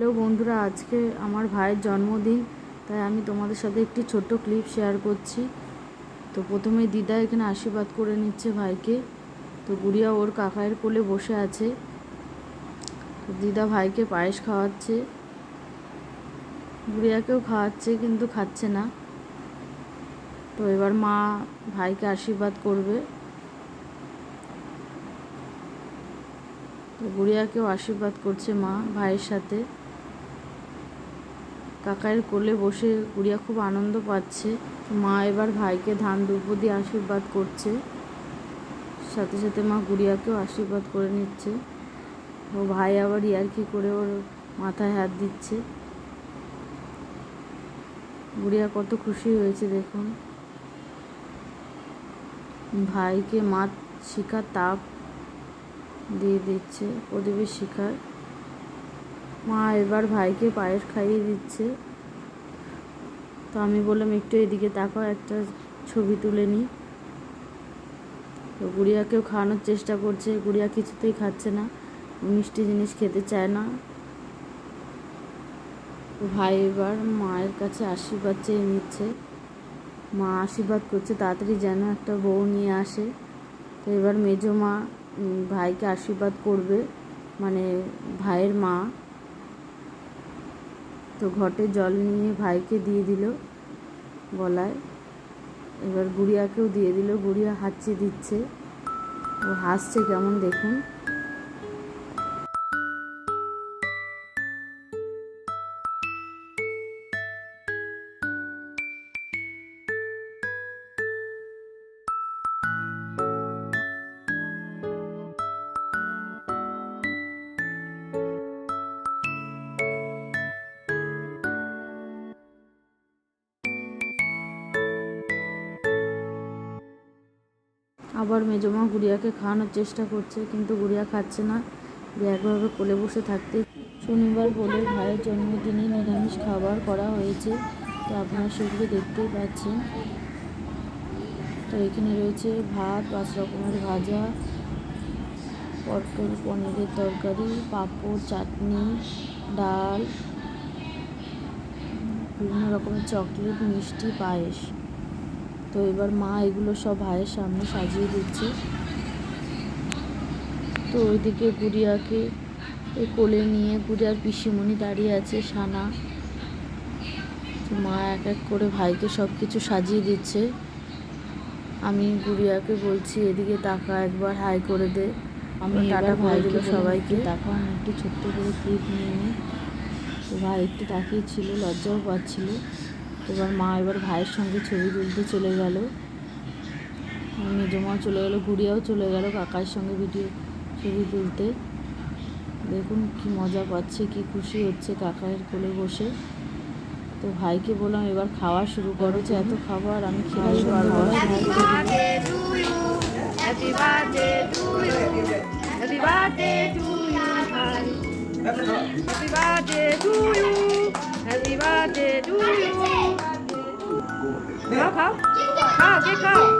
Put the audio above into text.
Hello বন্ধুরা, আজকে আমার ভাইয়ের জন্মদিন, তাই আমি তোমাদের সাথে একটি ছোট্ট ক্লিপ শেয়ার করছি। তো প্রথমে দিদা এখানে আশীর্বাদ করে নিচ্ছে ভাইকে। তো গুড়িয়া ওর কাকায়ের কোলে বসে আছে। তো দিদা ভাইকে পায়েস খাওয়াচ্ছে। গুড়িয়াকেও খাওয়াচ্ছে, কিন্তু খাচ্ছে না। তো এবার মা ভাইকে আশীর্বাদ করবে। তো গুড়িয়াকেও আশীর্বাদ করছে মা ভাইয়ের সাথে। কাকায়ের কোলে বসে গুড়িয়া খুব আনন্দ পাচ্ছে। মা এবার ভাইকে ধান দিয়ে আশীর্বাদ করছে। সাথে সাথে মা গুড়িয়াকেও আশীর্বাদ করে নিচ্ছে। ও ভাই আবার ইয়ার্কি করে ওর মাথায় হাত দিচ্ছে। গুড়িয়া কত খুশি হয়েছে দেখুন। ভাইকে মা শিখার তাপ দিয়ে দিচ্ছে, প্রদীপের শিখার মা এবার ভাইকে পায়েস খাইয়ে দিচ্ছে। তো আমি বললাম, একটু এদিকে তাকাও, একটা ছবি তুলে নিই তো গুড়িয়াকেও খাওয়ানোর চেষ্টা করছে। গুড়িয়া কিছুতেই খাচ্ছে না, মিষ্টি জিনিস খেতে চায় না। ভাই এবার মায়ের কাছে আশীর্বাদ চেয়ে নিচ্ছে। মা আশীর্বাদ করছে, তাড়াতাড়ি যেন একটা বউ নিয়ে আসে। তো এবার মেজো মা ভাইকে আশীর্বাদ করবে। মানে ভাইয়ের মা তো ঘটে জল নিয়ে ভাইকে দিয়ে দিল গলায়। এবার গুড়িয়াকেও দিয়ে দিল। গুড়িয়া হাঁচিয়ে দিচ্ছে। ও হাসছে কেমন দেখুন। আবার মেজমা গুড়িয়াকে খাওয়ানোর চেষ্টা করছে, কিন্তু গুড়িয়া খাচ্ছে না। একভাবে কোলে বসে থাকতে শনিবার বলে ভাইয়ের জন্মদিনে নিরামিষ খাবার করা হয়েছে, তো আপনারা সেগুলো দেখতেই পাচ্ছেন। তো এখানে রয়েছে ভাত, পাঁচ রকমের ভাজা, পটল, পনিরের তরকারি, পাঁপড়, চাটনি, ডাল, বিভিন্ন রকমের চকলেট, মিষ্টি, পায়েস। তো এবার মা এগুলো সব ভাইয়ের সামনে সাজিয়ে দিচ্ছে। তো ওইদিকে গুড়িয়াকে কোলে নিয়ে গুড়িয়ার পিসিমণি দাঁড়িয়ে আছে সানা তো মা এক এক করে ভাইকে সব কিছু সাজিয়ে দিচ্ছে। আমি গুড়িয়াকে বলছি এদিকে তাকা একবার হাই করে দে। আমি টাটা ভাই দিল সবাইকে। তাকাও আমি একটু ছোট্ট করে ক্লিপ নিয়ে নিই তো ভাই একটু তাকিয়ে ছিল লজ্জাও পাচ্ছিল। এবার মা এবার ভাইয়ের সঙ্গে ছবি তুলতে চলে গেল। মেজমা চলে গেল গুড়িয়াও চলে গেল কাকার সঙ্গে ভিডিও ছবি তুলতে। দেখুন কি মজা পাচ্ছে কি খুশি হচ্ছে কাকায়ের কোলে বসে। তো ভাইকে বললাম এবার খাওয়া শুরু করো যে এত খাবার আমি খেতেই পারব না। 好好真棒